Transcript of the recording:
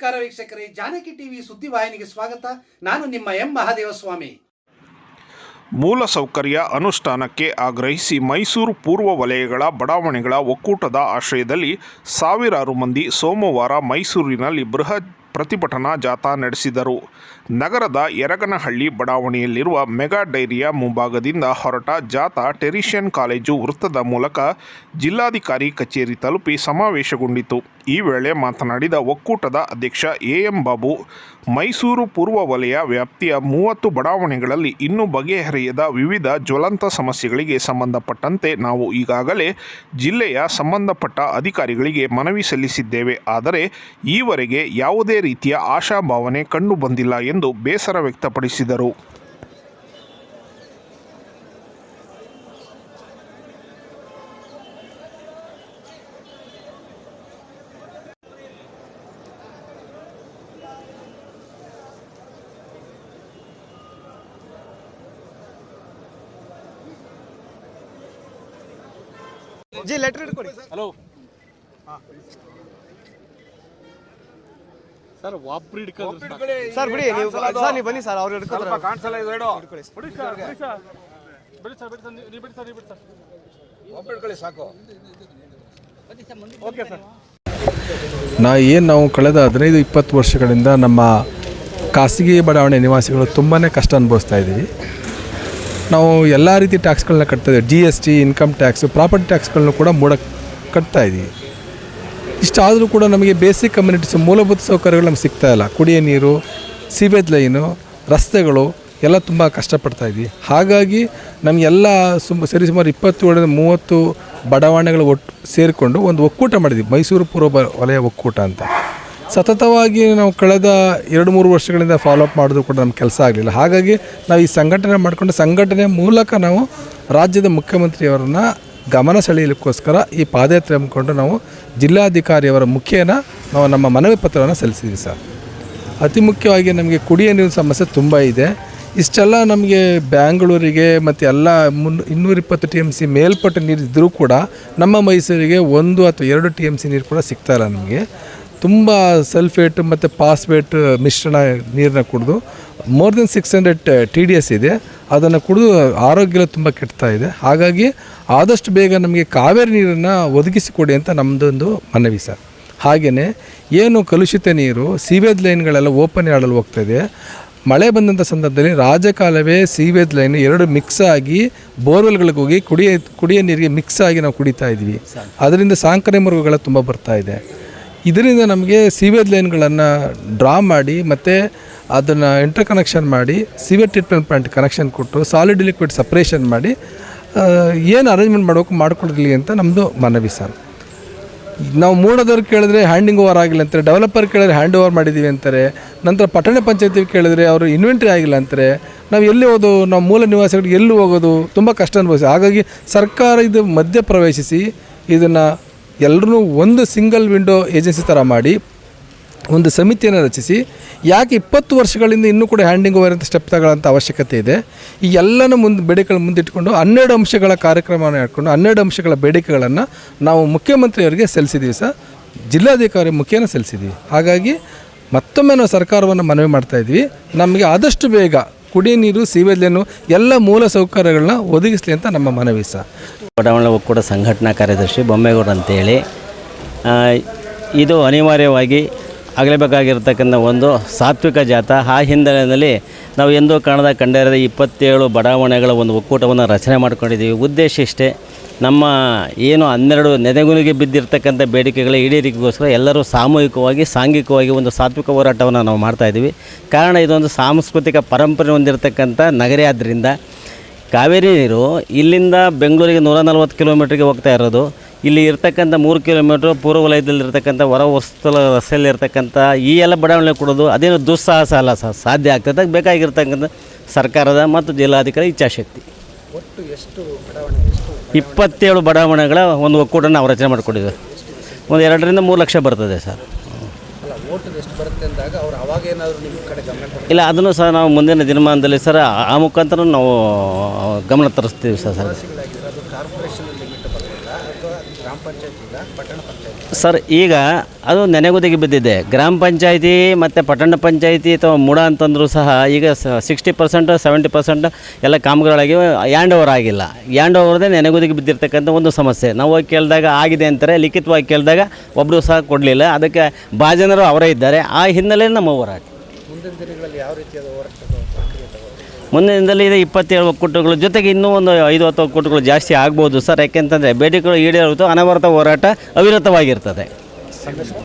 ನಮಸ್ಕಾರ ವೀಕ್ಷಕರೇ, ಜಾನಕಿ ಟಿವಿ ಸುದ್ದಿವಾಹಿನಿಗೆ ಸ್ವಾಗತ. ನಾನು ನಿಮ್ಮ ಎಂ ಮಹಾದೇವಸ್ವಾಮಿ. ಮೂಲಸೌಕರ್ಯ ಅನುಷ್ಠಾನಕ್ಕೆ ಆಗ್ರಹಿಸಿ ಮೈಸೂರು ಪೂರ್ವ ವಲಯಗಳ ಬಡಾವಣೆಗಳ ಒಕ್ಕೂಟದ ಆಶ್ರಯದಲ್ಲಿ ಸಾವಿರಾರು ಮಂದಿ ಸೋಮವಾರ ಮೈಸೂರಿನಲ್ಲಿ ಬೃಹತ್ ಪ್ರತಿಭಟನಾ ಜಾಥಾ ನಡೆಸಿದರು. ನಗರದ ಯರಗನಹಳ್ಳಿ ಬಡಾವಣೆಯಲ್ಲಿರುವ ಮೆಗಾ ಡೈರಿಯ ಮುಂಭಾಗದಿಂದ ಹೊರಟ ಜಾಥಾ ಟೆರಿಷಿಯನ್ ಕಾಲೇಜು ವೃತ್ತದ ಮೂಲಕ ಜಿಲ್ಲಾಧಿಕಾರಿ ಕಚೇರಿ ತಲುಪಿ ಸಮಾವೇಶಗೊಂಡಿತು. ಈ ವೇಳೆ ಮಾತನಾಡಿದ ಒಕ್ಕೂಟದ ಅಧ್ಯಕ್ಷ ಎ ಬಾಬು, ಮೈಸೂರು ಪೂರ್ವ ವಲಯ ವ್ಯಾಪ್ತಿಯ ಮೂವತ್ತು ಬಡಾವಣೆಗಳಲ್ಲಿ ಇನ್ನೂ ಬಗೆಹರಿಯದ ವಿವಿಧ ಜ್ವಲಂತ ಸಮಸ್ಯೆಗಳಿಗೆ ಸಂಬಂಧಪಟ್ಟಂತೆ ನಾವು ಈಗಾಗಲೇ ಜಿಲ್ಲೆಯ ಸಂಬಂಧಪಟ್ಟ ಅಧಿಕಾರಿಗಳಿಗೆ ಮನವಿ ಸಲ್ಲಿಸಿದ್ದೇವೆ. ಆದರೆ ಈವರೆಗೆ ಯಾವುದೇ ರೀತಿಯ ಆಶಾಭಾವನೆ ಕಂಡು ಬಂದಿಲ್ಲ ಎಂದು ಬೇಸರ ವ್ಯಕ್ತಪಡಿಸಿದರು. ಜಿ ಲೆಟರ್ ಇಟ್ಕೊಡಿ ಹಲೋ ಸರ್ ಒಬ್ರು ಹಿಡ್ಕೊಂಡ್ರೆ ಸರ್ ಬಿಡಿ ನೀವು ಸರ್ ನೀವು ಬನ್ನಿ ಸರ್ ಅವ್ರು ಹಿಡ್ಕೊಂಡ್ರೆ ಕಾಣಿಸಲ್ಲ ಇದು ಹೇಳು. ಬಿಡಿ ಸರ್ ಬಿಡಿ ಸರ್. ಬಿಡಿ ಸರ್ ಬಿಡಿ ಸರ್ ನೀವು ಬಿಡಿ ಸರ್ ನೀವು ಬಿಡಿ ಸರ್. ಒಬ್ಬ ಇಟ್ಕೊಳ್ಳಿ ಸಾಕು. Okay sir. ನಾ ಏನು ನಾವು ಕಳೆದ ಹದಿನೈದು ಇಪ್ಪತ್ತು ವರ್ಷಗಳಿಂದ ನಮ್ಮ ಖಾಸಗಿ ಬಡಾವಣೆ ನಿವಾಸಿಗಳು ತುಂಬಾ ಕಷ್ಟ ಅನುಭವಿಸ್ತಾ ಇದ್ದೀವಿ. ನಾವು ಎಲ್ಲ ರೀತಿ ಟ್ಯಾಕ್ಸ್ಗಳನ್ನ ಕಟ್ತಾ ಇದ್ದೀವಿ. G S T income tax property ಟ್ಯಾಕ್ಸ್ಗಳನ್ನು ಕೂಡ ಮೂಡ ಕಟ್ತಾ ಇದ್ದೀವಿ. ಇಷ್ಟಾದರೂ ಕೂಡ ನಮಗೆ ಬೇಸಿಕ್ ಕಮ್ಯುನಿಟೀಸ್, ಮೂಲಭೂತ ಸೌಕರ್ಯಗಳು ನಮ್ಗೆ ಸಿಗ್ತಾ ಇಲ್ಲ. ಕುಡಿಯೋ ನೀರು, ಸೀವೇಜ್ ಲೈನು, ರಸ್ತೆಗಳು ಎಲ್ಲ ತುಂಬ ಕಷ್ಟಪಡ್ತಾ ಇದ್ವಿ. ಹಾಗಾಗಿ ನಮಗೆಲ್ಲ ಸುಮ್, ಸರಿ ಸುಮಾರು ಇಪ್ಪತ್ತೇಳರಿಂದ ಮೂವತ್ತು ಬಡಾವಣೆಗಳು ಒಟ್ಟು ಸೇರಿಕೊಂಡು ಒಂದು ಒಕ್ಕೂಟ ಮಾಡಿದ್ವಿ. ಮೈಸೂರು ಪೂರ್ವ ವಲಯ ಒಕ್ಕೂಟ ಅಂತ. ಸತತವಾಗಿ ನಾವು ಕಳೆದ ಎರಡು ಮೂರು ವರ್ಷಗಳಿಂದ ಫಾಲೋಅಪ್ ಮಾಡೋದು ಕೂಡ ನಮ್ಮ ಕೆಲಸ ಆಗಲಿಲ್ಲ. ಹಾಗಾಗಿ ನಾವು ಈ ಸಂಘಟನೆ ಮಾಡಿಕೊಂಡು, ಸಂಘಟನೆ ಮೂಲಕ ನಾವು ರಾಜ್ಯದ ಮುಖ್ಯಮಂತ್ರಿಯವರನ್ನ ಗಮನ ಸೆಳೆಯಲಿಕ್ಕೋಸ್ಕರ ಈ ಪಾದಯಾತ್ರೆ ಹಮ್ಮಿಕೊಂಡು ನಾವು ಜಿಲ್ಲಾಧಿಕಾರಿಯವರ ಮುಖೇನ ನಾವು ನಮ್ಮ ಮನವಿ ಪತ್ರವನ್ನು ಸಲ್ಲಿಸಿದ್ವಿ ಸರ್. ಅತಿ ಮುಖ್ಯವಾಗಿ ನಮಗೆ ಕುಡಿಯೋ ನೀರಿನ ಸಮಸ್ಯೆ ತುಂಬ ಇದೆ. ಇಷ್ಟೆಲ್ಲ ನಮಗೆ ಬ್ಯಾಂಗ್ಳೂರಿಗೆ ಮತ್ತು ಎಲ್ಲ ಮುನ್ ಇನ್ನೂರಿಪ್ಪತ್ತು ಟಿ ಎಂ ಸಿ ಮೇಲ್ಪಟ್ಟ ನೀರು ಇದ್ದರೂ ಕೂಡ ನಮ್ಮ ಮೈಸೂರಿಗೆ ಒಂದು ಅಥವಾ ಎರಡು ಟಿ ಎಂ ಸಿ ನೀರು ಕೂಡ ಸಿಗ್ತಾ ಇಲ್ಲ ನಮಗೆ. ತುಂಬ ಸಲ್ಫೇಟ್ ಮತ್ತು ಪಾಸ್ಪೇಟ್ ಮಿಶ್ರಣ ನೀರನ್ನ ಕುಡಿದು more than six hundred T D S ಇದೆ. ಅದನ್ನು ಕುಡಿದು ಆರೋಗ್ಯ ತುಂಬ ಕೆಡ್ತಾ ಇದೆ. ಹಾಗಾಗಿ ಆದಷ್ಟು ಬೇಗ ನಮಗೆ ಕಾವೇರಿ ನೀರನ್ನು ಒದಗಿಸಿಕೊಡಿ ಅಂತ ನಮ್ಮದೊಂದು ಮನವಿ ಸರ್. ಹಾಗೆಯೇ ಏನು ಕಲುಷಿತ ನೀರು ಸೀವೇಜ್ ಲೈನ್ಗಳೆಲ್ಲ ಓಪನ್ ಆಡಲು ಹೋಗ್ತಾಯಿದೆ ಮಳೆ ಬಂದಂಥ ಸಂದರ್ಭದಲ್ಲಿ ರಾಜಕಾಲವೇ ಸೀವೇಜ್ ಲೈನ್ ಎರಡು ಮಿಕ್ಸ್ ಆಗಿ ಬೋರ್ವೆಲ್ಗಳಿಗೆ ಹೋಗಿ ಕುಡಿಯ ಕುಡಿಯೋ ನೀರಿಗೆ ಮಿಕ್ಸ್ ಆಗಿ ನಾವು ಕುಡಿತಾ ಇದ್ವಿ ಅದರಿಂದ ಸಾಂಕ್ರಾಮಿಕ ರೋಗಗಳು ತುಂಬ ಬರ್ತಾ ಇದೆ. ಇದರಿಂದ ನಮಗೆ ಸೀವೇಜ್ ಲೈನ್ಗಳನ್ನು ಡ್ರಾ ಮಾಡಿ ಮತ್ತು ಅದನ್ನು ಇಂಟರ್ ಕನೆಕ್ಷನ್ ಮಾಡಿ ಸೀವೇಜ್ ಟ್ರೀಟ್ಮೆಂಟ್ ಪ್ಲಾಂಟ್ ಕನೆಕ್ಷನ್ ಕೊಟ್ಟು ಸಾಲಿಡ್ ಲಿಕ್ವಿಡ್ ಸಪ್ರೇಷನ್ ಮಾಡಿ ಏನು ಅರೇಂಜ್ಮೆಂಟ್ ಮಾಡಬೇಕು ಮಾಡಿಕೊಡ್ಲಿ ಅಂತ ನಮ್ಮದು ಮನವಿ ಸರ್. ನಾವು ಮೂಡೋದವ್ರು ಕೇಳಿದ್ರೆ ಹ್ಯಾಂಡಿಂಗ್ ಓವರ್ ಆಗಿಲ್ಲ ಅಂತಾರೆ ಡೆವಲಪರ್ ಕೇಳಿದ್ರೆ ಹ್ಯಾಂಡ್ ಓವರ್ ಮಾಡಿದ್ದೀವಿ ಅಂತಾರೆ, ನಂತರ ಪಟ್ಟಣ ಪಂಚಾಯತಿ ಕೇಳಿದ್ರೆ ಅವರು ಇನ್ವೆಂಟ್ರಿ ಆಗಿಲ್ಲ ಅಂತಾರೆ, ನಾವು ಎಲ್ಲಿ ಹೋದು, ನಾವು ಮೂಲ ನಿವಾಸಿಗಳಿಗೆ ಎಲ್ಲಿ ಹೋಗೋದು, ತುಂಬ ಕಷ್ಟ ಅನುಭವಿಸಿ. ಹಾಗಾಗಿ ಸರ್ಕಾರ ಇದು ಮಧ್ಯ ಪ್ರವೇಶಿಸಿ ಇದನ್ನು ಎಲ್ಲರೂ ಒಂದು ಸಿಂಗಲ್ ವಿಂಡೋ ಏಜೆನ್ಸಿ ಥರ ಮಾಡಿ, ಒಂದು ಸಮಿತಿಯನ್ನು ರಚಿಸಿ, ಯಾಕೆ ಇಪ್ಪತ್ತು ವರ್ಷಗಳಿಂದ ಇನ್ನೂ ಕೂಡ ಹ್ಯಾಂಡಿಂಗ್ ಓವರ್ ಅಂತ ಸ್ಟೆಪ್ ತಗೊಳ್ಳೋಂಥ ಅವಶ್ಯಕತೆ ಇದೆ. ಈ ಎಲ್ಲನೂ ಮುಂದೆ ಬೇಡಿಕೆಗಳು ಮುಂದಿಟ್ಟುಕೊಂಡು ಹನ್ನೆರಡು ಅಂಶಗಳ ಕಾರ್ಯಕ್ರಮವನ್ನು ಹೇಳ್ಕೊಂಡು ಹನ್ನೆರಡು ಅಂಶಗಳ ಬೇಡಿಕೆಗಳನ್ನು ನಾವು ಮುಖ್ಯಮಂತ್ರಿಯವರಿಗೆ ಸಲ್ಲಿಸಿದ್ದೀವಿ ಸರ್. ಜಿಲ್ಲಾಧಿಕಾರಿ ಮುಖ್ಯನ ಸಲ್ಲಿಸಿದ್ದೀವಿ ಹಾಗಾಗಿ ಮತ್ತೊಮ್ಮೆ ನಾವು ಸರ್ಕಾರವನ್ನು ಮನವಿ ಮಾಡ್ತಾ ಇದ್ವಿ. ನಮಗೆ ಆದಷ್ಟು ಬೇಗ ಕುಡಿಯ ನೀರು ಸೀವೇಜ್ ಎಲ್ಲ ಮೂಲ ಸೌಕರ್ಯಗಳನ್ನ ಒದಗಿಸಲಿ ಅಂತ ನಮ್ಮ ಮನವಿ ಸರ್. ಬಡಾವಣೆ ಒಕ್ಕೂಟ ಸಂಘಟನಾ ಕಾರ್ಯದರ್ಶಿ ಬೊಮ್ಮೇಗೌಡ ಅಂತೇಳಿ. ಇದು ಅನಿವಾರ್ಯವಾಗಿ ಆಗಲೇಬೇಕಾಗಿರ್ತಕ್ಕಂಥ ಒಂದು ಸಾತ್ವಿಕ ಜಾತ. ಆ ಹಿನ್ನೆಲೆಯಲ್ಲಿ ನಾವು ಎಂದೂ ಕಾಣದ ಕಂಡರೆ ಇಪ್ಪತ್ತೇಳು ಬಡಾವಣೆಗಳ ಒಂದು ಒಕ್ಕೂಟವನ್ನು ರಚನೆ ಮಾಡ್ಕೊಂಡಿದ್ದೀವಿ. ಉದ್ದೇಶ ಇಷ್ಟೇ, ನಮ್ಮ ಏನು ಹನ್ನೆರಡು ನೆನೆಗುನಿಗೆ ಬಿದ್ದಿರ್ತಕ್ಕಂಥ ಬೇಡಿಕೆಗಳ ಈಡೇರಿಕೆಗೋಸ್ಕರ ಎಲ್ಲರೂ ಸಾಮೂಹಿಕವಾಗಿ, ಸಾಂಘಿಕವಾಗಿ ಒಂದು ಸಾತ್ವಿಕ ಹೋರಾಟವನ್ನು ನಾವು ಮಾಡ್ತಾಯಿದ್ದೀವಿ ಕಾರಣ ಇದೊಂದು ಸಾಂಸ್ಕೃತಿಕ ಪರಂಪರೆ ಹೊಂದಿರತಕ್ಕಂಥ ನಗರ. ಆದ್ದರಿಂದ ಕಾವೇರಿ ನೀರು ಇಲ್ಲಿಂದ ಬೆಂಗಳೂರಿಗೆ ನೂರ ನಲ್ವತ್ತು ಕಿಲೋಮೀಟ್ರಿಗೆ ಹೋಗ್ತಾ ಇರೋದು. ಇಲ್ಲಿ ಇರ್ತಕ್ಕಂಥ ಮೂರು ಕಿಲೋಮೀಟ್ರ್ ಪೂರ್ವ ವಲಯದಲ್ಲಿ ಇರ್ತಕ್ಕಂಥ ಹೊರ ವಸ್ತುಲ ರಸ್ತೆಯಲ್ಲಿರ್ತಕ್ಕಂಥ ಈ ಎಲ್ಲ ಬಡಾವಣೆ ಕೊಡೋದು ಅದೇನು ದುಸ್ಸಾಹಸ ಅಲ್ಲ ಸಹ ಸಾಧ್ಯ ಆಗ್ತದೆ. ಬೇಕಾಗಿರ್ತಕ್ಕಂಥ ಸರ್ಕಾರದ ಮತ್ತು ಜಿಲ್ಲಾಧಿಕಾರಿ ಇಚ್ಛಾಶಕ್ತಿ. ಇಪ್ಪತ್ತೇಳು ಬಡಾವಣೆಗಳ ಒಂದು ಒಕ್ಕೂಟ ನಾವು ರಚನೆ ಮಾಡಿಕೊಂಡಿದ್ದೇವೆ. ಒಂದು ಎರಡರಿಂದ ಮೂರು ಲಕ್ಷ ಬರ್ತದೆ ಸರ್. ಇಲ್ಲ ಅದನ್ನು ಸಹ ನಾವು ಮುಂದಿನ ದಿನಮಾನದಲ್ಲಿ ಸರ್ ಆ ಮುಖಾಂತರ ನಾವು ಗಮನ ತರಿಸ್ತೀವಿ ಸರ್ ಸರ್ ನ್ಯಾಷನಲ್ ಲಿಮಿಟ್ ಬರ್ತದಾ ಅಥವಾ ಗ್ರಾಮ ಪಂಚಾಯತಿಗ ಪಟ್ಟಣ ಪಂಚಾಯತ್ ಸರ್, ಈಗ ಅದು ನೆನೆಗುದಿಗೆ ಬಿದ್ದಿದೆ. ಗ್ರಾಮ ಪಂಚಾಯತಿ ಮತ್ತು ಪಟ್ಟಣ ಪಂಚಾಯತಿ ಅಥವಾ ಮೂಡ ಅಂತಂದರೂ ಸಹ ಈಗ ಸಿಕ್ಸ್ಟಿ ಪರ್ಸೆಂಟ್ ಸೆವೆಂಟಿ ಪರ್ಸೆಂಟ್ ಎಲ್ಲ ಕಾಮಗಾರಿಗಳಾಗಿ ಯಾಂಡ್ ಓವರ್ ಆಗಿಲ್ಲ. ಹ್ಯಾಂಡ್ ಓವರ್ದೇ ನೆನೆಗುದಿಗೆ ಬಿದ್ದಿರ್ತಕ್ಕಂಥ ಒಂದು ಸಮಸ್ಯೆ. ನಾವು ಹೋಗಿ ಕೇಳಿದಾಗ ಆಗಿದೆ ಅಂತಾರೆ, ಲಿಖಿತವಾಗಿ ಕೇಳಿದಾಗ ಒಬ್ಬರು ಸಹ ಕೊಡಲಿಲ್ಲ. ಅದಕ್ಕೆ ಭಾಜನರು ಅವರೇ ಇದ್ದಾರೆ. ಆ ಹಿನ್ನೆಲೆಯಲ್ಲಿ ನಮ್ಮ ಹೋರಾಟ. ಮುಂದಿನ ದಿನಗಳಲ್ಲಿ ಯಾವ ರೀತಿಯಾದ ಹೋರಾಟ ಪ್ರಕ್ರಿಯೆ ಮುಂದಿನ ದಿನದಲ್ಲಿ ಇದೆ ಇಪ್ಪತ್ತೇಳು ಒಕ್ಕೂಟಗಳು ಜೊತೆಗೆ ಇನ್ನೂ ಒಂದು ಐದು ಹತ್ತು ಒಕ್ಕೂಟಗಳು ಜಾಸ್ತಿ ಆಗ್ಬೋದು ಸರ್. ಯಾಕೆಂತಂದರೆ ಬೇಡಿಕೆಗಳು ಈಡೇರುವುದು ಅನವರತ ಹೋರಾಟ ಅವಿರತವಾಗಿರ್ತದೆ.